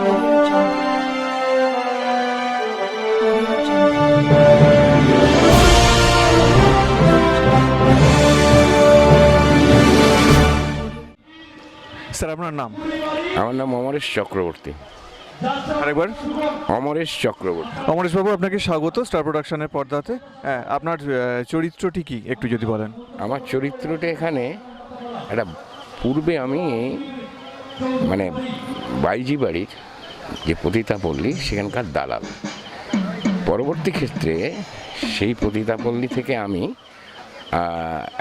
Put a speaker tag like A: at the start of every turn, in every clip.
A: Sir আপনার নাম?
B: আমার নাম অমরেশ চক্রবর্তী।
A: আরেকবার?
B: অমরেশ চক্রবর্তী।
A: অমরেশ বাবু আপনাকে স্বাগত স্টার প্রোডাকশনের পর্দাতে। হ্যাঁ আপনার চরিত্রটি কি একটু যদি বলেন?
B: আমার চরিত্রটা এখানে একটা পূর্বে আমি মানে বাইজি বাড়ির যে পতিতাপল্লী সেখানকার দালাল। পরবর্তী ক্ষেত্রে সেই পতিতাপল্লী থেকে আমি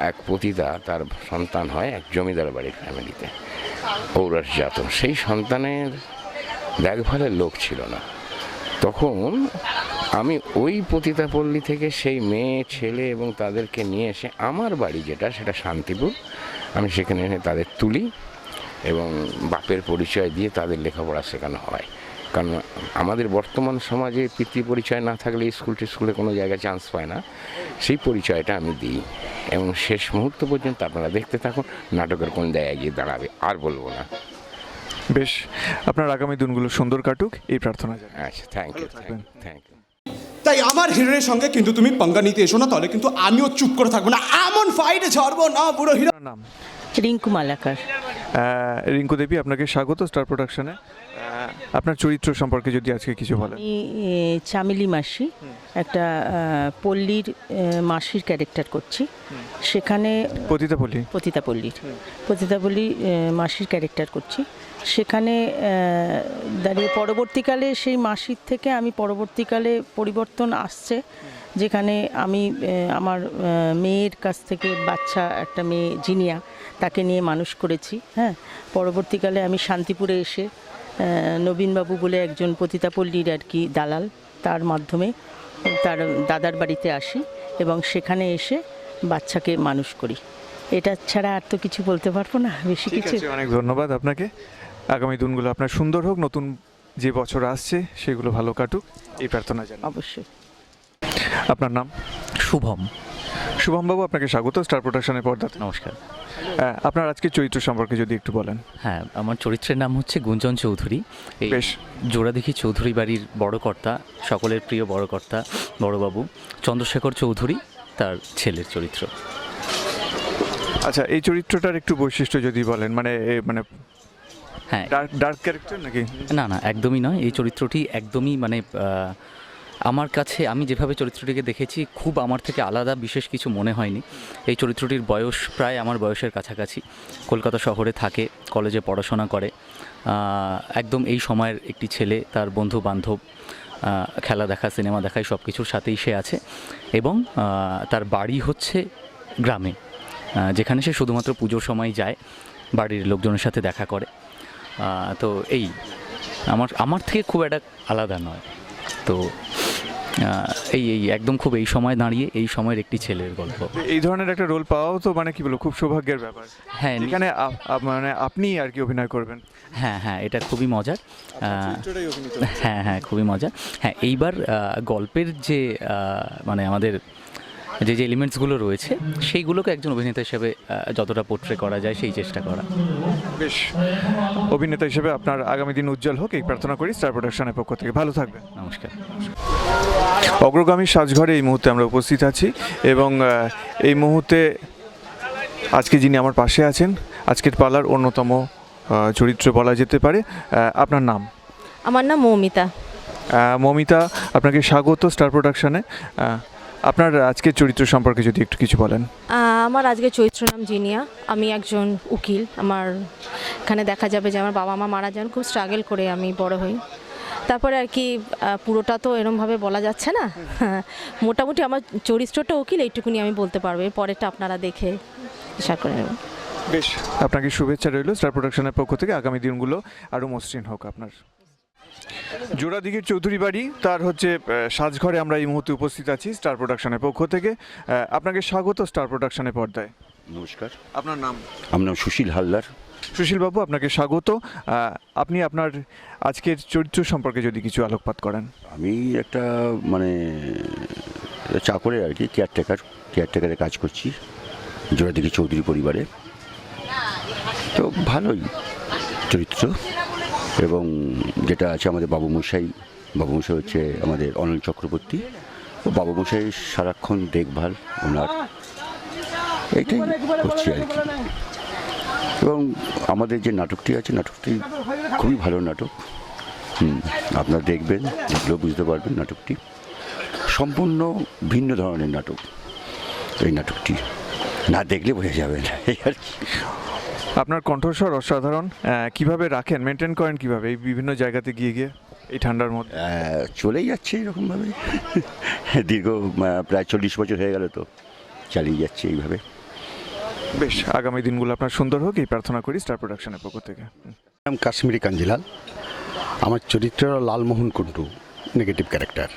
B: এক পতিতা তার সন্তান হয় এক জমিদার বাড়ির ফ্যামিলিতে ঔরসজাত সেই সন্তানের দেখভালের লোক ছিল না। তখন আমি ওই পতিতাপল্লী থেকে সেই মেয়ে, ছেলে এবং তাদেরকে নিয়ে এসে আমার বাড়ি যেটা, সেটা শান্তিপুর, আমি সেখানে এনে তাদের তুলি। এবং বাপের পরিচয় দিয়ে তাদের লেখাপড়া শেখানো হয়। কারণ আমাদের বর্তমান সমাজে পিতৃ পরিচয় না থাকলে স্কুল স্কুলে কোনো জায়গায় চান্স পায় না। সেই পরিচয়টা আমি দিই এবং শেষ মুহূর্ত পর্যন্ত আপনারা দেখতে থাকুন নাটকের কোন জায়গায় গিয়ে দাঁড়াবে আর বলব না।
A: বেশ আপনার আগামী দিনগুলো সুন্দর কাটুক এই প্রার্থনা
B: আচ্ছা থ্যাংক ইউ। থ্যাংক ইউ
C: তাই আমার হিরোইনের সঙ্গে কিন্তু তুমি পাঙ্গা নিতে এসো না তাহলে কিন্তু আমিও চুপ করে থাকব না এমন ফাইটে ছাড়বো না পুরো হিরো
A: নাম?
D: রিঙ্কু মালাকার।
A: রিঙ্কু দেবী আপনাকে স্বাগত স্টার প্রোডাকশনে আপনার চরিত্র সম্পর্কে যদি আজকে কিছু বলেন।
D: আমি চামেলি মাসি একটা পল্লীর মাসির ক্যারেক্টার করছি। সেখানে
A: পতিতাপল্লী
D: পতিতাপল্লীর পতিতাপল্লী মাসির ক্যারেক্টার করছি। সেখানে দাঁড়িয়ে পরবর্তীকালে সেই মাসির থেকে আমি পরবর্তীকালে পরিবর্তন আসছে। যেখানে আমি আমার মেয়ের কাছ থেকে বাচ্চা একটা মেয়ে জিনিয়া তাকে নিয়ে মানুষ করেছি হ্যাঁ। পরবর্তীকালে আমি শান্তিপুরে এসে নবীনবাবু বলে একজন পতিতাপল্লীর আর কি দালাল তার মাধ্যমে তার দাদার বাড়িতে আসি এবং সেখানে এসে বাচ্চাকে মানুষ করি। এটা ছাড়া আর তো কিছু বলতে পারব না বেশি কিছু
A: অনেক ধন্যবাদ আপনাকে। আগামী দিনগুলো আপনার সুন্দর হোক নতুন যে বছর আসছে সেগুলো ভালো কাটুক। এই প্রার্থনা জানাই।
D: অবশ্যই।
A: আপনার নাম?
E: শুভম।
A: শুভম বাবু আপনাকে স্বাগত। স্টার প্রোডাকশনের পর্দাতে।
E: নমস্কার।
A: আহ, আপনার আজকে চরিত্র সম্পর্কে যদি একটু বলেন।
E: হ্যাঁ আমার চরিত্রের নাম হচ্ছে গুঞ্জন চৌধুরী। এই
A: বেশ।
E: জোড়াদিঘি চৌধুরী বাড়ির বড় কর্তা সকলের প্রিয় বড় কর্তা বড়বাবু চন্দ্রশেখর চৌধুরী তার ছেলের চরিত্র।
A: আচ্ছা এই চরিত্রটার একটু বৈশিষ্ট্য যদি বলেন মানে মানে
E: হ্যাঁ।
A: ডার্ক ডার্ক ক্যারেক্টার নাকি?
E: না না একদমই নয়। এই চরিত্রটি একদমই মানে আমার কাছে আমি যেভাবে চরিত্রটিকে দেখেছি, খুব আমার থেকে আলাদা, বিশেষ কিছু মনে হয়নি। এই চরিত্রটির বয়স প্রায় আমার বয়সের কাছাকাছি। কলকাতা শহরে থাকে, কলেজে পড়াশোনা করে। একদম এই সময়ের একটি ছেলে, তার বন্ধু বান্ধব খেলা দেখা, সিনেমা দেখায় সব কিছুর সাথেই সে আছে। এবং তার বাড়ি হচ্ছে গ্রামে যেখানে সে শুধুমাত্র পুজোর সময় যায়, বাড়ির লোকজনের সাথে দেখা করে। তো এই, আমার আমার থেকে খুব একটা আলাদা নয়। তো এই এই একদম খুব এই সময় দাঁড়িয়ে এই সময়ের একটি ছেলের গল্প।
A: এই ধরনের একটা রোল পাওয়াও তো মানে কি বলব খুব সৌভাগ্যের ব্যাপার।
E: হ্যাঁ
A: এখানে মানে আপনি আর কি অভিনয় করবেন।
E: হ্যাঁ হ্যাঁ এটা খুবই মজার।
A: অভিনীত
E: হ্যাঁ হ্যাঁ খুবই মজা হ্যাঁ এইবার গল্পের যে মানে আমাদের যে যে এলিমেন্টসগুলো রয়েছে সেইগুলোকে একজন অভিনেতা হিসেবে যতটা পোট্রে করা যায় সেই চেষ্টা করা।
A: বেশ। অভিনেতা হিসেবে আপনার আগামী দিন উজ্জ্বল হোক এই প্রার্থনা করি স্টার প্রোডাকশনের পক্ষ থেকে। ভালো থাকবেন।
E: নমস্কার।
A: অগ্রগামী সাজঘরে এই মুহূর্তে আমরা উপস্থিত আছি এবং এই মুহূর্তে আজকে যিনি আমার পাশে আছেন আজকের পালার অন্যতম চরিত্র বলা যেতে পারে আপনার নাম?
F: আমার নাম মৌমিতা।
A: মমিতা আপনাকে স্বাগত স্টার প্রোডাকশনে আপনার আজকের চরিত্র সম্পর্কে যদি একটু কিছু বলেন।
F: আমার আজকে চরিত্র নাম জিনিয়া। আমি একজন উকিল। আমার এখানে দেখা যাবে যে আমার বাবা মা মারা যান খুব স্ট্রাগল করে আমি বড় হই। তারপরে আর কি পুরোটা তো এরমভাবে বলা যাচ্ছে না। মোটামুটি আমার চরিত্রটা উকিল এইটুকুনি আমি বলতে পারব। পরেরটা আপনারা দেখে আশা করে নেবেন।
A: বেশ আপনাকে শুভেচ্ছা রইল। স্টার প্রোডাকশনের পক্ষ থেকে আগামী দিনগুলো আরও মসৃণ হোক আপনার। জোড়াদিঘির চৌধুরী বাড়ি তার হচ্ছে সাজঘরে আমরা এই মুহূর্তে উপস্থিত আছি স্টার প্রোডাকশনের পক্ষ থেকে। আপনাকে স্বাগত স্টার প্রোডাকশনের পর্দায়।
G: নমস্কার।
A: আপনার নাম?
G: আমার নাম সুশীল হালদার।
A: সুশীলবাবু আপনাকে স্বাগত। আপনি আপনার আজকের চরিত্র সম্পর্কে যদি কিছু আলোকপাত করেন।
G: আমি একটা মানে চাকরে আর কি কেয়ারটেকার কেয়ারটেকারে কাজ করছি জোড়াদিঘি চৌধুরী পরিবারে। তো ভালোই চরিত্র। এবং যেটা আছে আমাদের বাবু মশাই বাবু মশাই হচ্ছে আমাদের অনিল চক্রবর্তী। ও বাবু মশাই সারাক্ষণ দেখভাল ওনার। এইটাই করছি আর কি। এবং আমাদের যে নাটকটি আছে, নাটকটি খুবই ভালো নাটক। হুম, আপনারা দেখবেন, দেখলেও বুঝতে পারবেন নাটকটি। সম্পূর্ণ ভিন্ন ধরনের নাটক এই নাটকটি। না দেখলে বোঝা যাবে না, এই আর কি।
A: আপনার কণ্ঠস্বর অসাধারণ কীভাবে রাখেন মেনটেন করেন কীভাবে এই বিভিন্ন জায়গাতে গিয়ে গিয়ে এই ঠান্ডার মধ্যে?
G: চলেই যাচ্ছে এরকমভাবে। দীর্ঘ প্রায় চল্লিশ বছর হয়ে গেল তো চালিয়ে যাচ্ছে এইভাবে।
A: বেশ আগামী দিনগুলো আপনার সুন্দর হোক এই প্রার্থনা করি স্টার প্রোডাকশনের পক্ষ থেকে।
H: নাম কাশ্মীরি কাঞ্জিলাল। আমার চরিত্র লালমোহন কুন্টু নেগেটিভ ক্যারেক্টার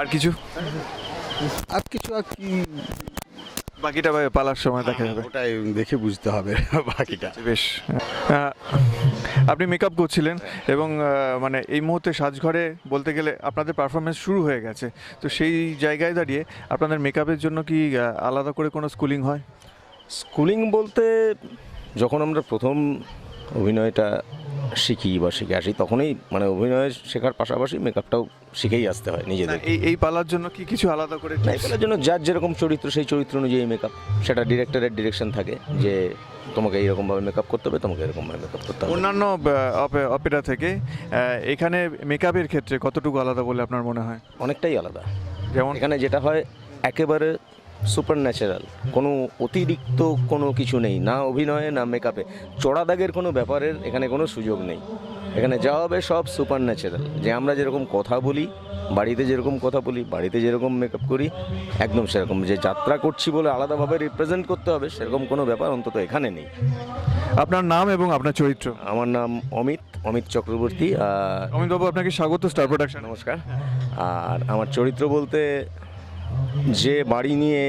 A: আর কিছু?
H: আর কিছু আর কি
A: বাকিটা ভাই পালার সময় দেখা যাবে।
H: ওটাই দেখে বুঝতে হবে বাকিটা।
A: বেশ। আপনি মেকআপ করছিলেন এবং মানে এই মুহূর্তে সাজঘরে বলতে গেলে আপনাদের পারফরমেন্স শুরু হয়ে গেছে। তো সেই জায়গায় দাঁড়িয়ে আপনাদের মেকআপের জন্য কি আলাদা করে কোনো স্কুলিং হয়?
I: স্কুলিং বলতে যখন আমরা প্রথম অভিনয়টা শিখি বা শিখে আসি তখনই মানে অভিনয় শেখার পাশাপাশি মেকআপটাও শিখেই আসতে হয় নিজেদের।
A: এই এই পালার জন্য কি কিছু আলাদা করে
I: না এগুলোর জন্য যার যেরকম চরিত্র সেই চরিত্র অনুযায়ী মেকআপ সেটা ডিরেক্টরের ডিরেকশন থাকে যে তোমাকে এইরকমভাবে মেকআপ করতে হবে তোমাকে এরকমভাবে মেকআপ করতে হবে।
A: অন্যান্য অপেরা থেকে এখানে মেকআপের ক্ষেত্রে কতটুকু আলাদা বলে আপনার মনে হয়?
I: অনেকটাই আলাদা।
A: যেমন?
I: এখানে যেটা হয় একেবারে সুপার ন্যাচারাল কোনো অতিরিক্ত কোনো কিছু নেই না অভিনয়ে না মেকআপে চড়া দাগের কোনো ব্যাপারের এখানে কোনো সুযোগ নেই। এখানে যা হবে সব সুপার ন্যাচারাল যে আমরা যেরকম কথা বলি বাড়িতে যেরকম কথা বলি বাড়িতে যেরকম মেকআপ করি একদম সেরকম। যে যাত্রা করছি বলে আলাদাভাবে রিপ্রেজেন্ট করতে হবে সেরকম কোনো ব্যাপার অন্তত এখানে নেই।
A: আপনার নাম এবং আপনার চরিত্র?
I: আমার নাম অমিত অমিত চক্রবর্তী আর
A: অমিতবাবু আপনাকে স্বাগত স্টার প্রোডাকশন
I: নমস্কার। আর আমার চরিত্র বলতে যে বাড়ি নিয়ে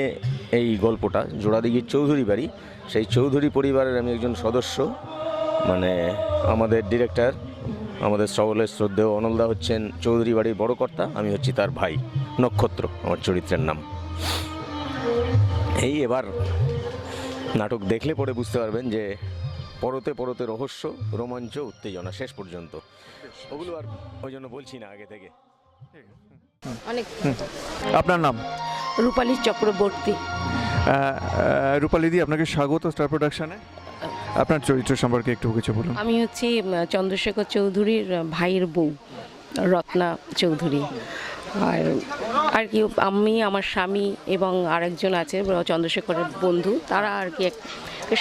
I: এই গল্পটা জোড়াদিঘির চৌধুরী বাড়ি সেই চৌধুরী পরিবারের আমি একজন সদস্য। মানে আমাদের ডিরেক্টর আমাদের সকলের শ্রদ্ধেয় অনলদা হচ্ছেন চৌধুরী বাড়ির বড় কর্তা আমি হচ্ছি তার ভাই নক্ষত্র আমার চরিত্রের নাম। এই এবার নাটক দেখলে পরে বুঝতে পারবেন যে পরতে পরতে রহস্য রোমাঞ্চ উত্তেজনা শেষ পর্যন্ত। ওগুলো আর ওই জন্য বলছি না আগে থেকে।
F: অনেক।
A: আপনার নাম?
D: রূপালী চক্রবর্তী।
A: রূপালিদি আপনাকে স্বাগত স্টার প্রোডাকশনে। আপনার চরিত্র সম্পর্কে একটু কিছু বলুন।
D: আমি হচ্ছি চন্দ্রশেখর চৌধুরীর ভাইয়ের বউ, রত্না চৌধুরী। আর আর কি, আমি, আমার স্বামী এবং আরেকজন আছে চন্দ্রশেখরের বন্ধু, তারা আর কি এক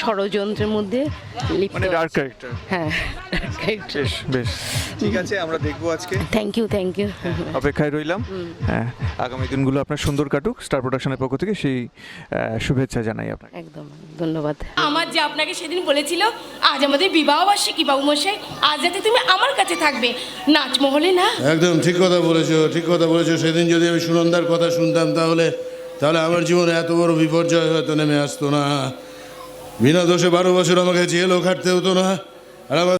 D: ষড়যন্ত্রের মধ্যে লিপ্ত।
A: মানে ডার্ক ক্যারেক্টার
D: হ্যাঁ
A: বেশ বেশ। ঠিক আছে আমরা দেখব আজকে।
D: থ্যাংক ইউ থ্যাংক ইউ
A: অপেক্ষায় রইলাম। হ্যাঁ আগামী দিনগুলো আপনার সুন্দর কাটুক। স্টার প্রোডাকশনের পক্ষ থেকে সেই শুভেচ্ছা জানাই আপনাকে।
D: একদম ধন্যবাদ।
J: আমার যে আপনাকে সেদিন বলেছিল আজ আমাদের বিবাহ বার্ষিকী বাবু মশাই আজ যাতে তুমি আমার কাছে থাকবে। নাচ মহলে না?
K: একদম ঠিক কথা বলেছ ঠিক কথা বলেছ। সেদিন যদি আমি সুনন্দার কথা শুনতাম তাহলে তাহলে আমার জীবনে এত বড় বিপর্যয় হয়তো নেমে আসতো না। বিনা দোষে বারো বছর আমাকে জেলও খাটতে হতো না। আর আমার